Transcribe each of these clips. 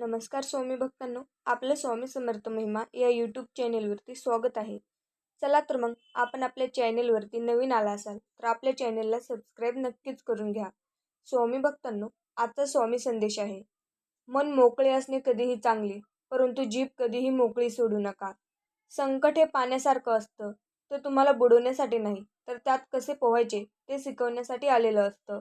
नमस्कार स्वामी भक्तांनो आपलं स्वामी समर्थ महिमा या यूट्यूब चॅनेलवरती स्वागत आहे. चला तर मग आपण आपल्या चॅनेलवरती नवीन आला असाल तर आपल्या चॅनेलला सबस्क्राईब नक्कीच करून घ्या. स्वामी भक्तांनो आजचा स्वामी संदेश आहे. मन मोकळे असणे कधीही चांगले परंतु जीभ कधीही मोकळी सोडू नका. संकट हे पाण्यासारखं असतं ते तुम्हाला बुडवण्यासाठी नाही तर त्यात कसे पोहायचे ते शिकवण्यासाठी आलेलं असतं.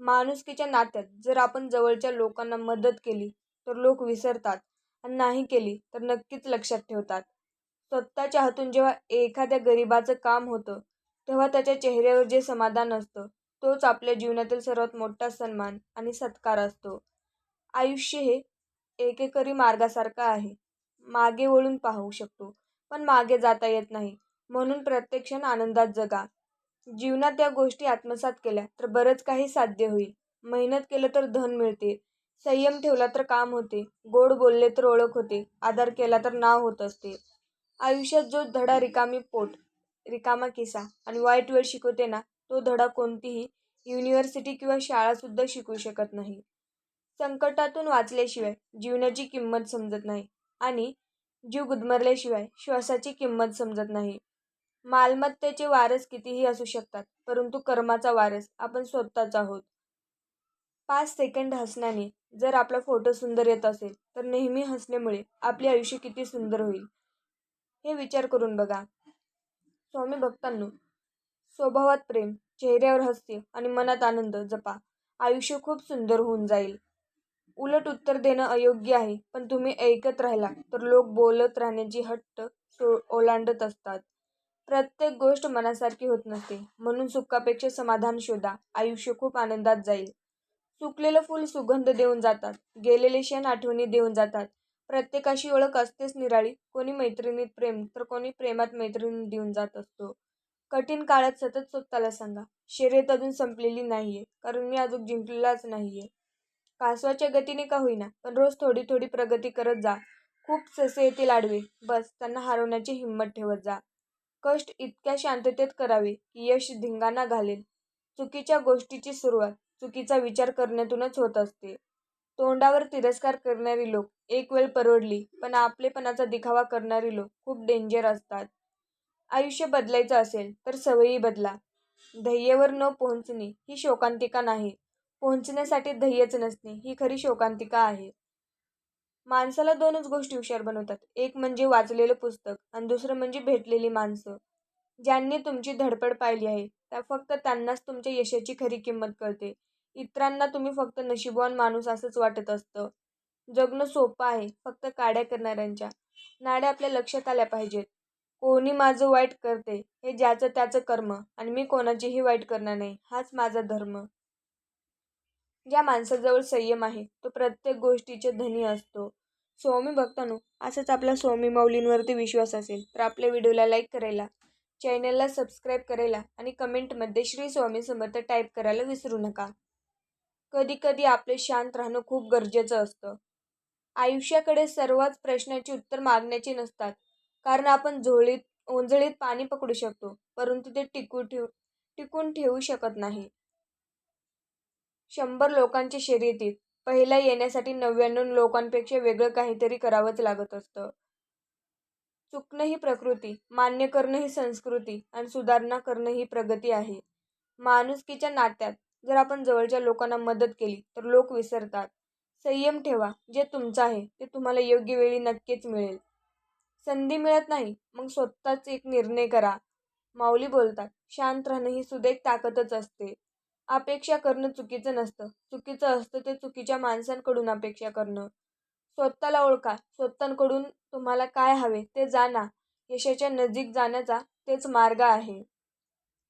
माणुसकीच्या नात्यात जर आपण जवळच्या लोकांना मदत केली तर लोक विसरतात. आणि नाही केली तर नक्कीच लक्षात ठेवतात. स्वतःच्या हातून जेव्हा एखाद्या गरिबाचं काम होतं तेव्हा त्याच्या चेहऱ्यावर जे समाधान असतं तोच आपल्या जीवनातील सर्वात मोठा सन्मान आणि सत्कार असतो. आयुष्य हे एकेकरी मार्गासारखं आहे. मागे वळून पाहू शकतो पण मागे जाता येत नाही. म्हणून प्रत्येक क्षण आनंदात जगा. जीवनात या गोष्टी आत्मसात केल्या तर बरंच काही साध्य होईल. मेहनत केलं तर धन मिळते. संयम ठेवला तर काम होते. गोड बोलले तर ओळख होते. आदर केला तर नाव होत असते. आयुष्यात जो धडा रिकामी पोट रिकामा किसा आणि वाईट वेळ शिकवते ना तो धडा कोणतीही युनिव्हर्सिटी किंवा शाळासुद्धा शिकवू शकत नाही. संकटातून वाचल्याशिवाय जीवनाची किंमत समजत नाही आणि जीव गुदमरल्याशिवाय श्वासाची किंमत समजत नाही. मालमत्तेचे वारस कितीही असू शकतात परंतु कर्माचा वारस आपण स्वतःच आहोत. पाच सेकंड हसण्याने जर आपला फोटो सुंदर येत असेल तर नेहमी हसण्यामुळे आपले आयुष्य किती सुंदर होईल? हे विचार करून बघा. स्वामी भक्तांनो स्वभावात प्रेम चेहऱ्यावर हास्य आणि मनात आनंद जपा. आयुष्य खूप सुंदर होऊन जाईल. उलट उत्तर देणं अयोग्य आहे पण तुम्ही ऐकत राहिला तर लोक बोलत राहण्याची हट्ट सो ओलांडत असतात. प्रत्येक गोष्ट मनासारखी होत नसते. म्हणून सुखापेक्षा समाधान शोधा. आयुष्य खूप आनंदात जाईल. सुकलेलं फूल सुगंध देऊन जातात. गेलेले क्षण आठवणी देऊन जातात. प्रत्येकाशी ओळख असतेच निराळी. कोणी मैत्रिणीत प्रेम तर कोणी प्रेमात मैत्रिणी देऊन जात असतो. कठीण काळात सतत स्वतःला सांगा. शर्यत अजून संपलेली नाहीये कारण मी अजून जिंकलेलाच नाहीये. कासवाच्या गतीने का होईना पण रोज थोडी थोडी प्रगती करत जा. खूप ससे येतील आडवे. बस त्यांना हरवण्याची हिंमत ठेवत जा. कष्ट इतक्या शांततेत करावे की यश धिंगाणा घालेल. चुकीच्या गोष्टीची सुरुवात. चुकीचा विचार करण्यातूनच होत असते. तोंडावर तिरस्कार करणारी लोक एक वेळ परवडली पण आपलेपणाचा दिखावा करणारी लोक खूप डेंजर असतात. आयुष्य बदलायचं असेल तर सवयी बदला. ध्येयेवर न पोहोचणे ही शोकांतिका नाही. पोहोचण्यासाठी ध्येयच नसणे ही खरी शोकांतिका आहे. माणसाला दोनच गोष्टी हुशार बनवतात. एक म्हणजे वाचलेलं पुस्तक आणि दुसरं म्हणजे भेटलेली माणसं. ज्यांनी तुमची धडपड पाहिली आहे त्या फक्त त्यांनाच तुमच्या यशाची खरी किंमत कळते. इतरांना तुम्ही फक्त नशीबवान माणूस असंच वाटत असतं. जगणं सोपं आहे फक्त काड्या करणाऱ्यांच्या. नाड्या आपल्या लक्षात आल्या पाहिजेत. कोणी माझं वाईट करते हे ज्याचं त्याचं कर्म आणि मी कोणाचीही वाईट करणार नाही हाच माझा धर्म. ज्या माणसाजवळ संयम आहे तो प्रत्येक गोष्टीचे धनी असतो. स्वामी भक्तांनो असंच आपला स्वामी माऊलींवरती विश्वास असेल तर आपल्या व्हिडिओला लाईक करायला चॅनलला सबस्क्राईब करायला आणि कमेंटमध्ये श्री स्वामी समर्थ टाईप करायला विसरू नका. कधी कधी आपले शांत राहणं खूप गरजेचं असतं. आयुष्याकडे सर्वच प्रश्नाची उत्तर मागण्याची नसतात. कारण आपण झोळीत ओंजळीत पाणी पकडू शकतो परंतु ते टिकू ठेव टिकून ठेवू शकत नाही. शंभर लोकांच्या शर्यतीत पहिला येण्यासाठी नव्याण्णव लोकांपेक्षा वेगळं काहीतरी करावंच लागत असतं. चुकणं ही प्रकृती मान्य करणं ही संस्कृती आणि सुधारणा करणं ही प्रगती आहे. माणुसकीच्या नात्यात जर आपण जवळच्या लोकांना मदत केली तर लोक विसरतात. संयम ठेवा जे तुमचं आहे ते तुम्हाला योग्य वेळी नक्कीच मिळेल. संधी मिळत नाही मग स्वतःच एक निर्णय करा. माऊली बोलतात शांत राहणं ही सुद्धा एक ताकदच असते. अपेक्षा करणं चुकीचं नसतं. चुकीचं असतं ते चुकीच्या माणसांकडून अपेक्षा करणं. स्वतःला ओळखा स्वतःकडून तुम्हाला काय हवे ते जाणा. यशाच्या नजीक जाण्याचा तेच मार्ग आहे.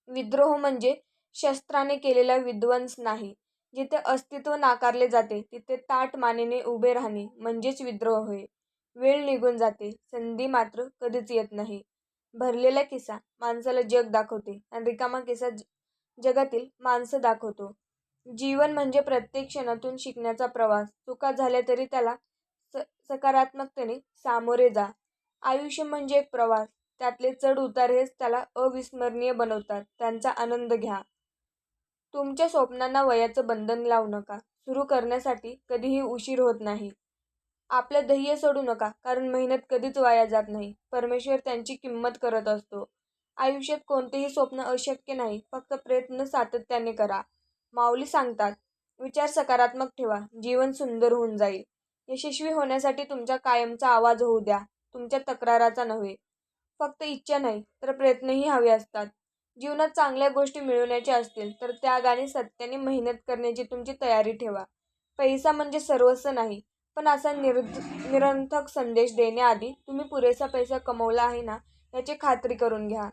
विद्रोह म्हणजे शस्त्राने केलेला विध्वंस नाही. जिथे अस्तित्व नाकारले जाते तिथे ताट मानेने उभे राहणे म्हणजेच विद्रोह होय. वेळ निघून जाते संधी मात्र कधीच येत नाही. भरलेला किस्सा माणसाला जग दाखवते आणि रिकामा किस्सा जगातील माणसं दाखवतो. जीवन म्हणजे प्रत्येक क्षणातून शिकण्याचा प्रवास. चुका झाल्या तरी त्याला स सकारात्मकतेने सामोरे जा. आयुष्य म्हणजे एक प्रवास. त्यातले चढ उतार हेच त्याला अविस्मरणीय बनवतात. त्यांचा आनंद घ्या. तुमच्या स्वप्नांना वयाचं बंधन लावू नका. सुरू करण्यासाठी कधीही उशीर होत नाही. आपलं ध्येय सोडू नका कारण मेहनत कधीच वाया जात नाही. परमेश्वर त्यांची किंमत करत असतो. आयुष्यात कोणतेही स्वप्न अशक्य नाही फक्त प्रयत्न सातत्याने करा. माऊली सांगतात विचार सकारात्मक ठेवा जीवन सुंदर होऊन जाईल. यशस्वी होण्यासाठी तुमचा कायमचा आवाज होऊ द्या तुमच्या तक्राराचा नव्हे. फक्त इच्छा नाही तर प्रयत्नही हवे असतात. जीवनात चांगल्या गोष्टी मिळवण्याच्या असतील तर त्याग आणि सत्याने मेहनत करण्याची तुमची तयारी ठेवा. पैसा म्हणजे सर्वस्व नाही पण असा निर निरर्थक संदेश देण्याआधी तुम्ही पुरेसा पैसा कमवला आहे ना याची खात्री करून घ्या.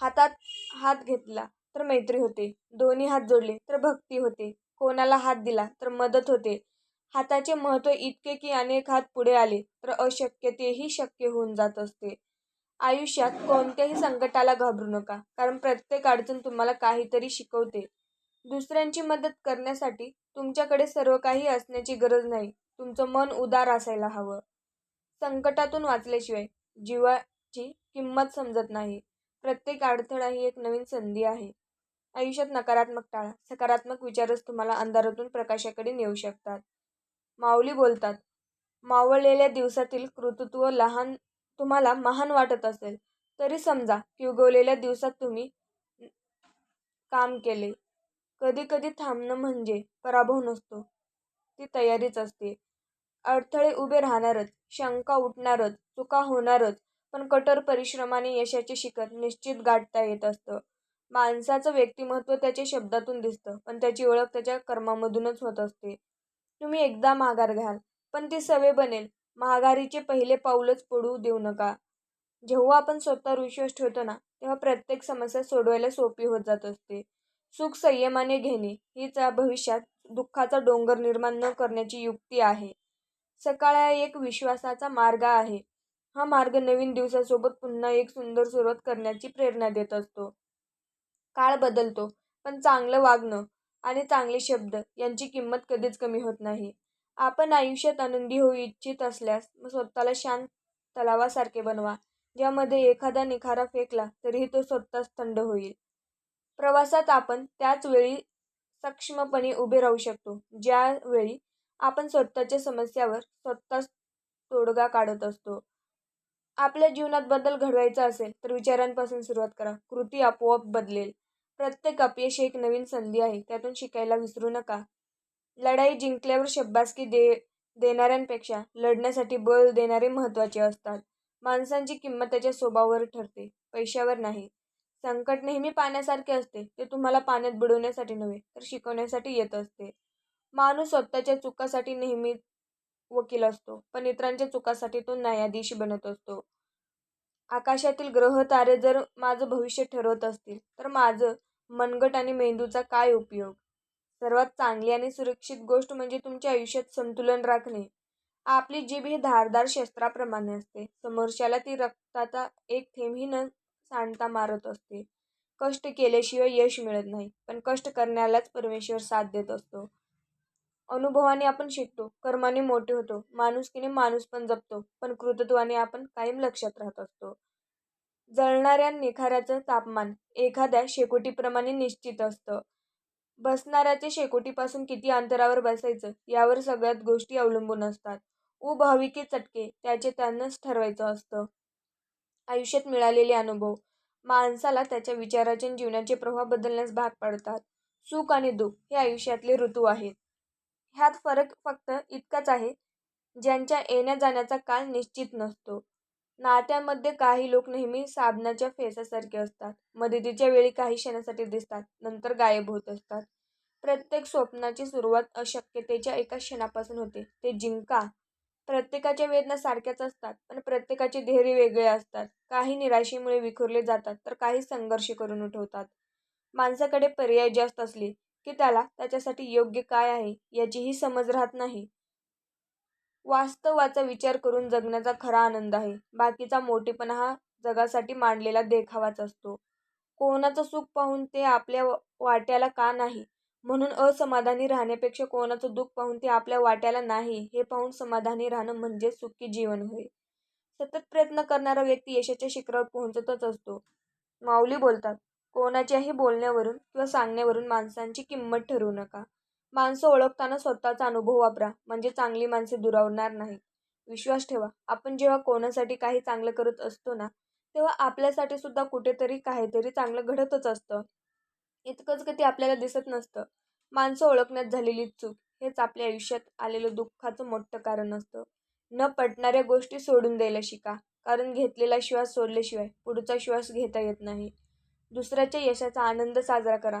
हातात हात घेतला तर मैत्री होते दोन्ही हात जोडले तर भक्ती होते कोणाला हात दिला तर मदत होते. हाताचे महत्त्व इतके की अनेक हात पुढे आले तर अशक्य तेही शक्य होऊन जात असते. आयुष्यात कोणत्याही संकटाला घाबरू नका. कारण प्रत्येक अडचण तुम्हाला काहीतरी शिकवते. दुसऱ्यांची मदत करण्यासाठी तुमच्याकडे सर्व काही असण्याची गरज नाही. तुमचं मन उदार असायला हवं. संकटातून वाचल्याशिवाय जीवाची किंमत समजत नाही. प्रत्येक अडथळा ही एक नवीन संधी आहे. आयुष्यात नकारात्मक टाळा सकारात्मक विचारच तुम्हाला अंधारातून प्रकाशाकडे नेऊ शकतात. माऊली बोलतात मावळलेल्या दिवसातील कर्तृत्व लहान तुम्हाला महान वाटत असेल. तरी समजा की उगवलेल्या दिवसात तुम्ही काम केले. कधी कधी थांबणं म्हणजे पराभव नसतो. ती तयारीच असते. अडथळे उभे राहणारच शंका उठणारच चुका होणारच पण कठोर परिश्रमाने यशाचे शिखर निश्चित गाठता येत असतं. माणसाचं व्यक्तिमत्व त्याच्या शब्दातून दिसतं पण त्याची ओळख त्याच्या कर्मामधूनच होत असते. तुम्ही एकदा माघार घ्याल पण ती सवय बनेल. महागारीचे पहिले पाऊलच पडू देऊ नका. जेव्हा आपण स्वतःवर विश्वास ठेवतो ना तेव्हा प्रत्येक समस्या सोडवायला सोपी होत जात असते. सुख संयमाने घेणे हीच भविष्यात दुःखाचा डोंगर निर्माण न करण्याची युक्ती आहे. सकाळ हा एक विश्वासाचा मार्ग आहे. हा मार्ग नवीन दिवसासोबत पुन्हा एक सुंदर सुरुवात करण्याची प्रेरणा देत असतो. काळ बदलतो पण चांगलं वागणं आणि चांगले शब्द यांची किंमत कधीच कमी होत नाही. आपण आयुष्यात आनंदी होऊ इच्छित असल्यास मग स्वतःला शांत तलावासारखे बनवा ज्यामध्ये एखादा निखारा फेकला तरीही तो स्वतःच थंड होईल. प्रवासात आपण त्याच वेळी सक्षमपणे उभे राहू शकतो ज्यावेळी आपण स्वतःच्या समस्यावर स्वतःच तोडगा काढत असतो. आपल्या जीवनात बदल घडवायचा असेल तर विचारांपासून सुरुवात करा कृती आपोआप बदलेल. प्रत्येक अपयश एक नवीन संधी आहे त्यातून शिकायला विसरू नका. लढाई जिंकल्यावर शब्बासकी दे देणाऱ्यांपेक्षा लढण्यासाठी बळ देणारे महत्त्वाचे असतात. माणसांची किंमत त्याच्या स्वभावावर ठरते पैशावर नाही. संकट नेहमी पाण्यासारखे असते ते तुम्हाला पाण्यात बुडवण्यासाठी नव्हे तर शिकवण्यासाठी येत असते. माणूस स्वतःच्या चुकासाठी नेहमी वकील असतो पण इतरांच्या चुकासाठी तो न्यायाधीश बनत असतो. आकाशातील ग्रह तारे जर माझं भविष्य ठरवत असतील तर माझं मनगट आणि मेंदूचा काय उपयोग? सर्वात चांगली आणि सुरक्षित गोष्ट म्हणजे तुमच्या आयुष्यात संतुलन राखणे. आपली जीभ ही धारदार शस्त्राप्रमाणे असते. समोरच्याला ती रक्ताचा एक थेंबही न सांडता मारत असते. कष्ट केल्याशिवाय यश मिळत नाही पण कष्ट करण्यालाच परमेश्वर साथ देत असतो. अनुभवाने आपण शिकतो कर्माने मोठे होतो माणुसकीने माणूस पण जपतो पण कृतत्वाने आपण कायम लक्षात राहत असतो. जळणाऱ्या निखाऱ्याचं तापमान एखाद्या शेकोटीप्रमाणे निश्चित असतं. बसणाऱ्याचे शेकोटीपासून किती अंतरावर बसायचं यावर सगळ्यात गोष्टी अवलंबून असतात. उभ हवी की चटके त्याचे त्यांनाच ठरवायचं असतं. आयुष्यात मिळालेले अनुभव. माणसाला त्याच्या विचाराचे जीवनाचे प्रभाव बदलण्यास भाग पाडतात. सुख आणि दुःख हे आयुष्यातले ऋतू आहेत. ह्यात फरक फक्त इतकाच आहे ज्यांच्या येण्या जाण्याचा काळ निश्चित नसतो. नात्यामध्ये काही लोक नेहमी साबणाच्या फेसासारखे असतात. मदतीच्या वेळी काही क्षणासाठी दिसतात नंतर गायब होत असतात. प्रत्येक स्वप्नाची सुरुवात अशक्यतेच्या एका क्षणापासून होते. ते जिंका. प्रत्येकाच्या वेदना सारख्याच असतात पण प्रत्येकाचे धैर्य वेगळे असतात. काही निराशेमुळे विखुरले जातात तर काही संघर्ष करून उठवतात. माणसाकडे पर्याय जास्त असले की त्याला त्याच्यासाठी योग्य काय आहे याचीही समज राहत नाही. वास्तवाचा विचार करून जगण्याचा खरा आनंद आहे. बाकीचा मोठेपणा हा जगासाठी मांडलेला देखावाच असतो. कोणाचं सुख पाहून ते आपल्या वाट्याला का नाही? म्हणून असमाधानी राहण्यापेक्षा कोणाचं दुःख पाहून ते आपल्या वाट्याला नाही हे पाहून समाधानी राहणं म्हणजे सुखी जीवन होय. सतत प्रयत्न करणारा व्यक्ती यशाच्या शिखरावर पोहोचतच असतो. माऊली बोलतात कोणाच्याही बोलण्यावरून किंवा सांगण्यावरून माणसांची किंमत ठरवू नका. माणसं ओळखताना स्वतःचा अनुभव वापरा म्हणजे चांगली माणसे दुरावणार नाही विश्वास ठेवा आपण जेव्हा कोणासाठी काही चांगलं करत असतो ना तेव्हा आपल्यासाठी सुद्धा कुठेतरी काहीतरी चांगलं घडतच असतं. इतकंच की ते आपल्याला दिसत नसतं. माणसं ओळखण्यात झालेली चूक हेच आपल्या आयुष्यात आलेलं दुःखाचं मोठं कारण असतं. न पटणाऱ्या गोष्टी सोडून द्यायला शिका कारण घेतलेला श्वास सोडल्याशिवाय पुढचा श्वास घेता येत नाही. दुसऱ्याच्या यशाचा आनंद साजरा करा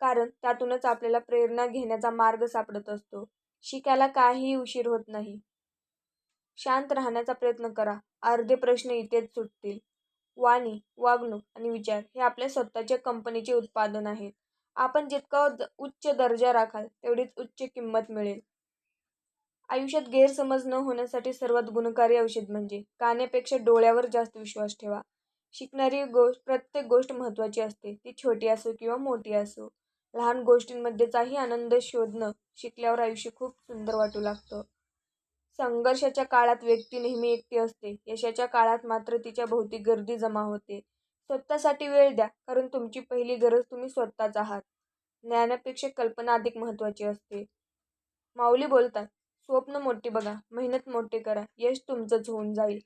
कारण त्यातूनच आपल्याला प्रेरणा घेण्याचा मार्ग सापडत असतो. शिकायला काहीही उशीर होत नाही. शांत राहण्याचा प्रयत्न करा. अर्धे प्रश्न इथेच सुटतील. वाणी वागणूक आणि विचार हे आपल्या स्वतःच्या कंपनीचे उत्पादन आहेत आपण जितका उच्च दर्जा राखाल तेवढीच उच्च किंमत मिळेल. आयुष्यात गैरसमज न होण्यासाठी सर्वात गुणकारी औषध म्हणजे काण्यापेक्षा डोळ्यावर जास्त विश्वास ठेवा. शिकणारी गोष्ट प्रत्येक गोष्ट महत्त्वाची असते. ती छोटी असो किंवा मोठी असो. लहान गोष्टींमध्येचाही आनंद शोधणं शिकल्यावर आयुष्य खूप सुंदर वाटू लागतं. संघर्षाच्या काळात व्यक्ती नेहमी एकटी असते. यशाच्या काळात मात्र तिच्या भोवती गर्दी जमा होते. स्वतःसाठी वेळ द्या कारण तुमची पहिली गरज तुम्ही स्वतःच आहात. ज्ञानापेक्षा कल्पना अधिक महत्त्वाची असते. माऊली बोलतात स्वप्न मोठी बघा मेहनत मोठी करा यश तुमचंच होऊन जाईल.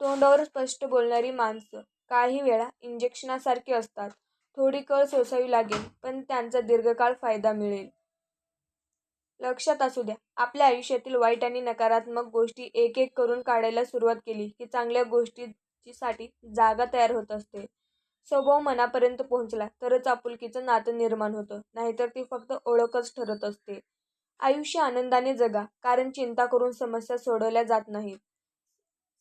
तोंडावर स्पष्ट बोलणारी माणसं काही वेळा इंजेक्शनासारखी असतात. थोडी कळ सोसावी लागेल पण त्यांचा दीर्घकाळ फायदा मिळेल. लक्षात असू द्या आपल्या आयुष्यातील वाईट आणि नकारात्मक गोष्टी एक एक करून काढायला सुरुवात केली की चांगल्या गोष्टीसाठी जागा तयार होत असते. स्वभाव मनापर्यंत पोहोचला तरच आपुलकीचं नातं निर्माण होतं नाहीतर ती फक्त ओळखच ठरत असते. आयुष्य आनंदाने जगा कारण चिंता करून समस्या सोडवल्या जात नाहीत.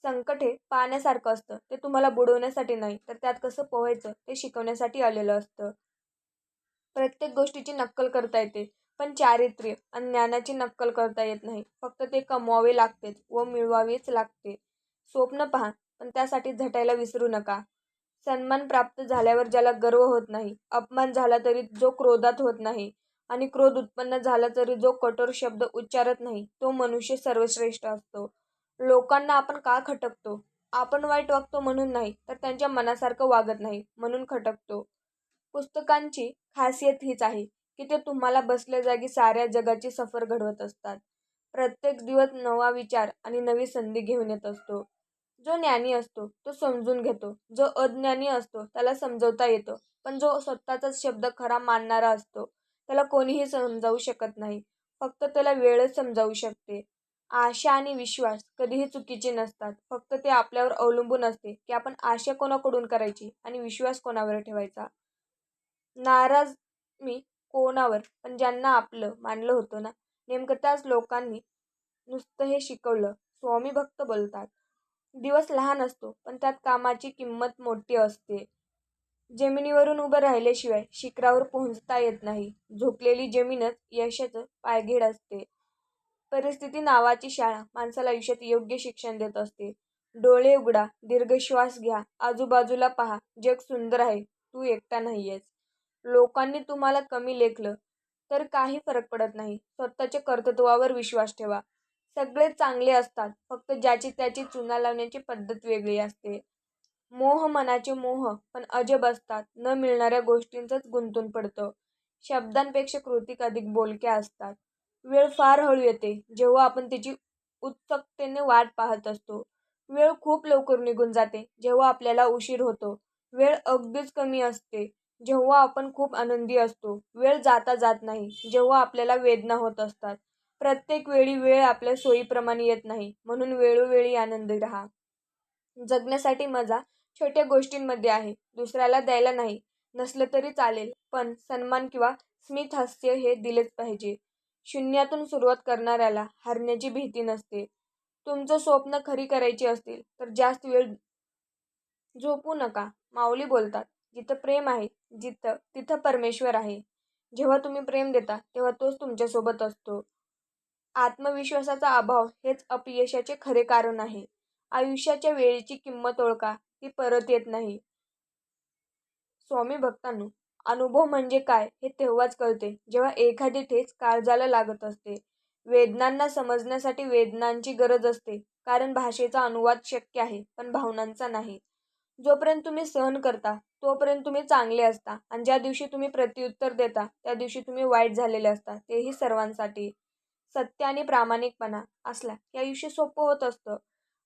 संकट हे पाहण्यासारखं असतं. ते तुम्हाला बुडवण्यासाठी नाही तर त्यात कसं पोहायचं ते शिकवण्यासाठी आलेलं असतं. प्रत्येक गोष्टीची नक्कल करता येते पण चारित्र्य आणि ज्ञानाची नक्कल करता येत नाही. फक्त ते कमवावे लागतेच व मिळवावेच लागते. स्वप्न पहा पण त्यासाठी झटायला विसरू नका. सन्मान प्राप्त झाल्यावर ज्याला गर्व होत नाही अपमान झाला तरी जो क्रोधात होत नाही आणि क्रोध उत्पन्न झाला तरी जो कठोर शब्द उच्चारत नाही तो मनुष्य सर्वश्रेष्ठ असतो. लोकांना आपण का खटकतो? आपण वाईट वागतो म्हणून नाही तर त्यांच्या मनासारखं वागत नाही म्हणून खटकतो. पुस्तकांची खासियत हीच आहे की ते तुम्हाला बसल्या जागी साऱ्या जगाची सफर घडवत असतात. प्रत्येक दिवस नवा विचार आणि नवी संधी घेऊन येत असतो. जो ज्ञानी असतो तो समजून घेतो. जो अज्ञानी असतो त्याला समजवता येतो. पण जो स्वतःचाच शब्द खरा मानणारा असतो त्याला कोणीही समजावू शकत नाही. फक्त त्याला वेळच समजावू शकते. आशा आणि विश्वास कधीही चुकीचे नसतात. फक्त ते आपल्यावर अवलंबून असते की आपण आशा कोणाकडून करायची आणि विश्वास कोणावर ठेवायचा? नाराज मी कोणावर? पण ज्यांना आपलं मानलं होतं ना? नेमकं त्याच लोकांनी नुसतं हे शिकवलं. स्वामी भक्त बोलतात दिवस लहान असतो पण त्यात कामाची किंमत मोठी असते. जमिनीवरून उभं राहिल्याशिवाय शिखरावर पोहोचता येत नाही. झोपलेली जमीनच यशाचं पायघेड असते. परिस्थिती नावाची शाळा. माणसाला आयुष्यात योग्य शिक्षण देत असते. डोळे उघडा दीर्घ श्वास घ्या आजूबाजूला पहा. जग सुंदर आहे. तू एकटा नाहीयेस. लोकांनी तुम्हाला कमी लेखलं तर काही फरक पडत नाही. स्वतःच्या कर्तृत्वावर विश्वास ठेवा. सगळे चांगले असतात. फक्त ज्याची त्याची चुना लावण्याची पद्धत वेगळी असते. मोह मनाचे मोह पण अजब असतात. न मिळणाऱ्या गोष्टींचंच गुंतून पडतं. शब्दांपेक्षा कृतिक अधिक बोलक्या असतात. वेळ फार हळू येते. जेव्हा आपण त्याची उत्सुकतेने वाट पाहत असतो. वेळ खूप लवकर निघून जाते. जेव्हा आपल्याला उशीर होतो. वेळ अगदीच कमी असते. जेव्हा आपण खूप आनंदी असतो. वेळ जाता जात नाही. जेव्हा आपल्याला वेदना होत असतात. प्रत्येक वेळी वेळ आपल्या सोयीप्रमाणे येत नाही. म्हणून वेळोवेळी आनंदी राहा. जगण्यासाठी मजा छोट्या गोष्टींमध्ये आहे. दुसऱ्याला द्यायला नाही. नसलं तरी चालेल. पण सन्मान किंवा स्मित हास्य हे दिलेच पाहिजे. शून्यातून सुरुवात करणाऱ्याला हरण्याची भीती नसते. तुमचं स्वप्न खरी करायची असतील तर जास्त वेळ झोपू नका माऊली बोलतात. जिथं प्रेम आहे जिथं तिथं परमेश्वर आहे. जेव्हा तुम्ही प्रेम देता तेव्हा तोच तुमच्यासोबत असतो. आत्मविश्वासाचा अभाव हेच अपयशाचे खरे कारण आहे. आयुष्याच्या वेळेची किंमत ओळखा ती परत येत नाही. स्वामी भक्तांनो अनुभव म्हणजे काय हे तेव्हाच कळते. जेव्हा एखादी ठेच काळजाला लागत असते. वेदनांना समजण्यासाठी वेदनांची गरज असते. कारण भाषेचा अनुवाद शक्य आहे पण भावनांचा नाही. जोपर्यंत तुम्ही सहन करता तोपर्यंत तुम्ही चांगले असता आणि ज्या दिवशी तुम्ही प्रत्युत्तर देता त्या दिवशी तुम्ही वाईट झालेले असता. तेही सर्वांसाठी. सत्य आणि प्रामाणिकपणा असला की आयुष्य सोपं होत असतं.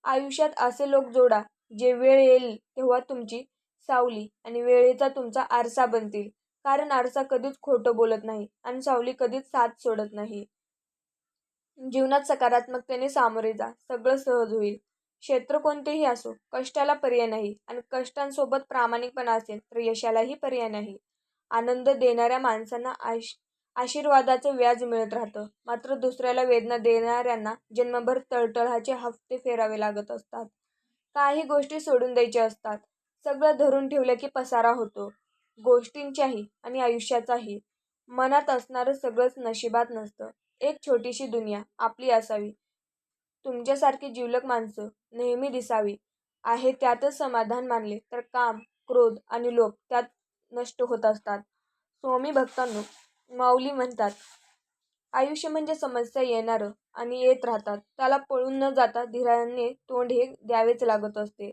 आयुष्यात असे लोक जोडा जे वेळ येईल तेव्हा तुमची सावली आणि वेळेचा तुमचा आरसा बनतील. कारण आरसा कधीच खोटं बोलत नाही आणि सावली कधीच साथ सोडत नाही. जीवनात सकारात्मकतेने सामोरे जा. सगळं सहज होईल. क्षेत्र कोणतेही असो कष्टाला पर्याय नाही आणि कष्टांसोबत प्रामाणिकपणा असेल तर यशालाही पर्याय नाही. आनंद देणाऱ्या माणसांना आश आशीर्वादाचं व्याज मिळत राहतं. मात्र दुसऱ्याला वेदना देणाऱ्यांना जन्मभर तळतळाचे हफ्ते फेरावे लागत असतात. काही गोष्टी सोडून द्यायच्या असतात. सगळं धरून ठेवलं की पसारा होतो. गोष्टींच्याही आणि आयुष्याचाही. मनात असणारं सगळंच नशिबात नसतं. एक छोटीशी दुनिया आपली असावी. तुमच्यासारखी जिवलक माणसं नेहमी दिसावी. आहे त्यातच समाधान मानले तर काम क्रोध आणि लोभ त्यात नष्ट होत असतात. स्वामी भक्तांनो माऊली म्हणतात आयुष्य म्हणजे समस्या येणारं आणि येत राहतात. त्याला पळून न जाता धीराने तोंड हे द्यावेच लागत असते.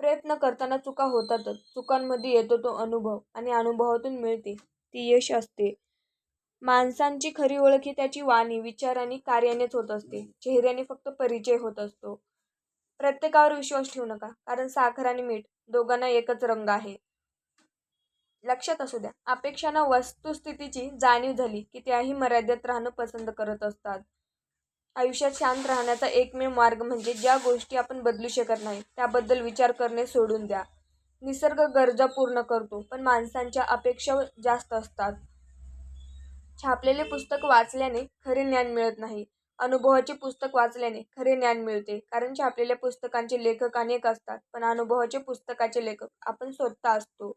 प्रयत्न करताना चुका होतातच. चुकांमध्ये येतो तो अनुभव आणि अनुभवातून मिळते. ती यश असते. माणसांची खरी ओळख ही त्याची वाणी विचार आणि कार्यानेच होत असते. चेहऱ्याने फक्त परिचय होत असतो. प्रत्येकावर विश्वास ठेवू नका कारण साखर आणि मीठ दोघांना एकच रंग आहे. लक्षात असू द्या अपेक्षांना वस्तुस्थितीची जाणीव झाली की त्याही मर्यादेत राहणं पसंत करत असतात. आयुष्यात शांत राहण्याचा एकमेव मार्ग म्हणजे ज्या गोष्टी आपण बदलू शकत नाही त्याबद्दल विचार करणे सोडून द्या. निसर्ग गरजा पूर्ण करतो पण माणसांच्या अपेक्षा जास्त असतात. छापलेले पुस्तक वाचल्याने खरे ज्ञान मिळत नाही. अनुभवाचे पुस्तक वाचल्याने खरे ज्ञान मिळते कारण छापलेल्या पुस्तकांचे लेखक अनेक असतात पण अनुभवाचे पुस्तकाचे लेखक आपण स्वतः असतो.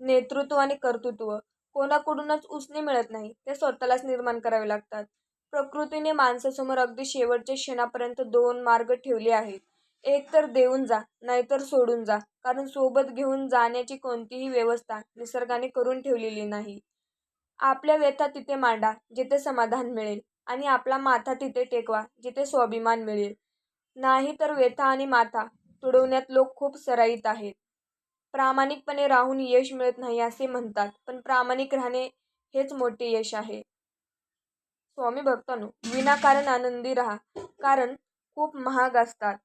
नेतृत्व आणि कर्तृत्व कोणाकडूनच उसने मिळत नाही ते स्वतःलाच निर्माण करावे लागतात. प्रकृतीने माणसासमोर अगदी शेवटच्या क्षणापर्यंत दोन मार्ग ठेवले आहेत. एक तर देऊन जा नाहीतर सोडून जा कारण सोबत घेऊन जाण्याची कोणतीही व्यवस्था निसर्गाने करून ठेवलेली नाही. आपल्या व्यथा तिथे मांडा जिथे समाधान मिळेल आणि आपला माथा तिथे टेकवा जिथे स्वाभिमान मिळेल. नाही तर व्यथा आणि माथा तुडवण्यात लोक खूप सराईत आहेत. प्रामाणिकपणे राहून यश मिळत नाही असे म्हणतात पण प्रामाणिक राहणे हेच मोठे यश आहे. स्वामी भक्तांनो विनाकारण आनंदी राहा. कारण खूप महाग असतात.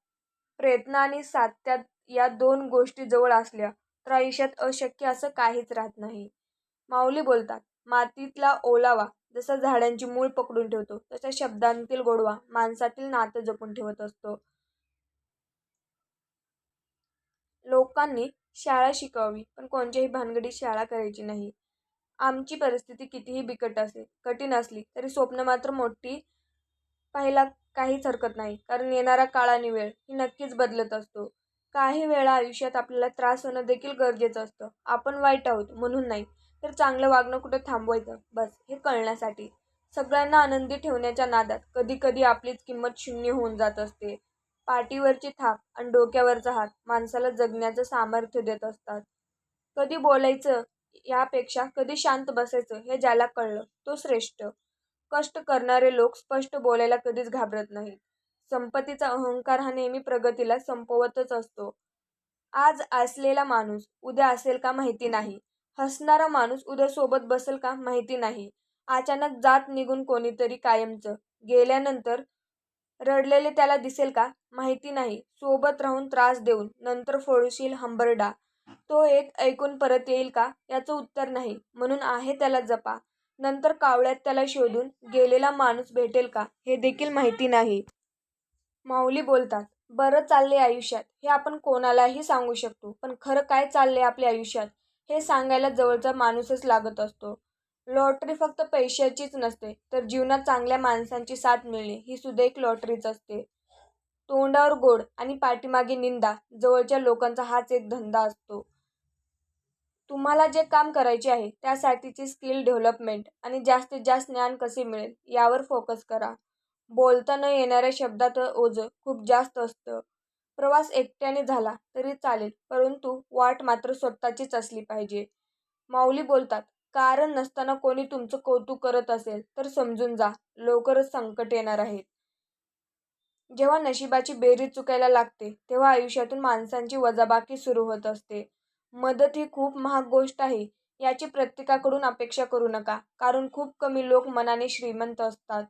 प्रयत्न आणि सात्यात या दोन गोष्टी जवळ असल्या तर आयुष्यात अशक्य असं काहीच राहत नाही. माऊली बोलतात मातीतला ओलावा जसा झाडांची मूळ पकडून ठेवतो तशा शब्दांतील गोडवा माणसातील नातं जपून ठेवत असतो. लोकांनी शाळा शिकावी पण कोणत्याही भानगडीत शाळा करायची नाही. आमची परिस्थिती कितीही बिकट असे कठीण असली तरी स्वप्न मात्र मोठी पाहायला काहीच हरकत नाही. कारण येणारा काळ आणि वेळ ही नक्कीच बदलत असतो. काही वेळा आयुष्यात आपल्याला त्रास होणं देखील गरजेचं असतं. आपण वाईट आहोत म्हणून नाही तर चांगलं वागणं कुठं थांबवायचं? बस हे कळण्यासाठी. सगळ्यांना आनंदी ठेवण्याच्या नादात कधी कधी आपलीच किंमत शून्य होऊन जात असते. पाठीवरची थाप आणि डोक्यावरचा हात माणसाला जगण्याचं सामर्थ्य देत असतात. कधी बोलायचं यापेक्षा कधी शांत बसायचं हे ज्याला कळलं तो श्रेष्ठ. कष्ट करणारे लोक स्पष्ट बोलायला कधीच घाबरत नाहीत. संपत्तीचा अहंकार हा नेहमी प्रगतीला संपवतच असतो. आज असलेला माणूस उद्या असेल का माहिती नाही. हसणारा माणूस उद्या सोबत बसेल का माहिती नाही. अचानक जात निघून कोणीतरी कायमचं. गेल्यानंतर रडलेले त्याला दिसेल का माहिती नाही. सोबत राहून त्रास देऊन नंतर फोडशील हंबरडा. तो एक ऐकून परत येईल का? याचं उत्तर नाही. म्हणून आहे त्याला जपा. नंतर कावळ्यात त्याला शोधून गेलेला माणूस भेटेल का? हे देखील माहिती नाही. माऊली बोलतात बरं चालले आयुष्यात. हे आपण कोणालाही सांगू शकतो. पण खरं काय चालले आपल्या आयुष्यात? हे सांगायला जवळचा माणूसच लागत असतो. लॉटरी फक्त पैशाचीच नसते तर जीवनात चांगल्या माणसांची साथ मिळणे ही सुद्धा एक लॉटरीच असते. तोंडावर गोड आणि पाठीमागे निंदा जवळच्या लोकांचा हाच एक धंदा असतो. तुम्हाला जे काम करायचे आहे त्यासाठीची स्किल डेव्हलपमेंट आणि जास्तीत जास्त ज्ञान कसे मिळेल यावर फोकस करा. बोलता न येणाऱ्या शब्दात ओझं खूप जास्त असतं. प्रवास एकट्याने झाला तरी चालेल परंतु वाट मात्र स्वतःचीच असली पाहिजे. माऊली बोलतात कारण नसताना कोणी तुमचं कौतुक करत असेल तर समजून जा लवकरच संकट येणार आहेत जेव्हा नशिबाची बेरीज चुकायला लागते तेव्हा आयुष्यातून माणसांची वजाबाकी सुरू होत असते. मदत ही खूप महाग गोष्ट आहे याची प्रत्येकाकडून अपेक्षा करू नका कारण खूप कमी लोक मनाने श्रीमंत असतात.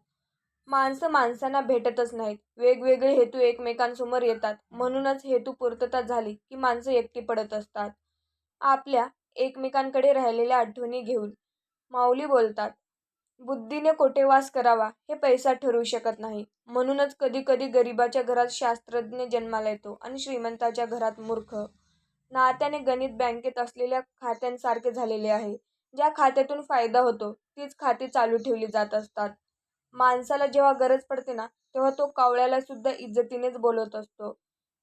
माणसं माणसांना भेटतच नाहीत वेगवेगळे हेतू एकमेकांसमोर येतात म्हणूनच हेतू पूर्तता झाली की माणसं एकटी पडत असतात. आपल्या एकमेकांकडे राहिलेल्या आठवणी घेऊन माऊली बोलतात बुद्धीने कोठे वास करावा हे पैसा ठरवू शकत नाही. म्हणूनच कधी कधी गरिबाच्या घरात शास्त्रज्ञ जन्माला येतो आणि श्रीमंताच्या घरात मूर्ख. नात्याने गणित बँकेत असलेल्या खात्यांसारखे झालेले आहे. ज्या खात्यातून फायदा होतो तीच खाती चालू ठेवली जात असतात. माणसाला जेव्हा गरज पडते ना तेव्हा तो कावळ्याला सुद्धा इज्जतीनेच बोलत असतो.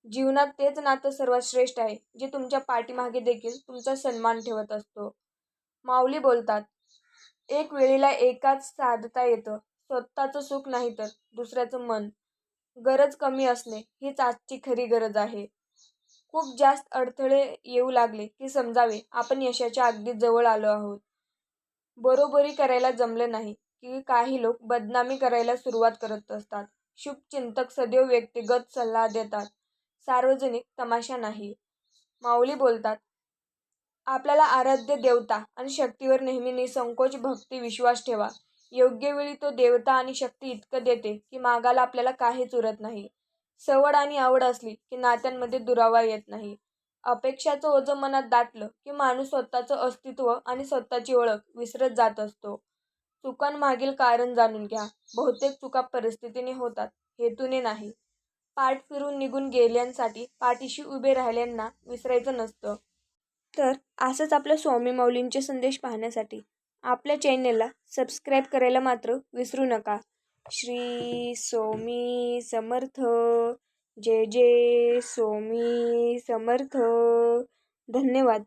जीवनात तेच नातं सर्वात श्रेष्ठ आहे जे तुमच्या पाठीमागे देखील तुमचा सन्मान ठेवत असतो. माऊली बोलतात एक वेळेला एकाच साधता येतं. स्वतःचं सुख नाही तर दुसऱ्याचं मन. गरज कमी असणे हीच आजची खरी गरज आहे. खूप जास्त अडथळे येऊ लागले की समजावे आपण यशाच्या अगदी जवळ आलो आहोत. बरोबरी करायला जमलं नाही की काही लोक बदनामी करायला सुरुवात करत असतात. शुभचिंतक सदैव व्यक्तिगत सल्ला देतात. सार्वजनिक तमाशा नाही. माऊली बोलतात आपल्याला आराध्य देवता आणि शक्तीवर नेहमी निसंकोच भक्ती विश्वास ठेवा. योग्य वेळी तो देवता आणि शक्ती इतकं देते की मागाला आपल्याला काहीच उरत नाही. सवड आणि आवड असली की नात्यांमध्ये दुरावा येत नाही. अपेक्षाचं ओझं मनात दाटलं की माणूस स्वतःचं अस्तित्व आणि स्वतःची ओळख विसरत जात असतो. चुकांमागील कारण जाणून घ्या. बहुतेक चुका परिस्थितीने होतात हेतूने नाही. पाठ फिरून निघून गेल्यांसाठी पाठीशी उभे राहिल्यांना विसरायचं नसतं. तर असंच आपल्या स्वामी माऊलींचे संदेश पाहण्यासाठी आपल्या चॅनेलला सबस्क्राईब करायला मात्र विसरू नका. श्री स्वामी समर्थ. जय जय स्वामी समर्थ. धन्यवाद.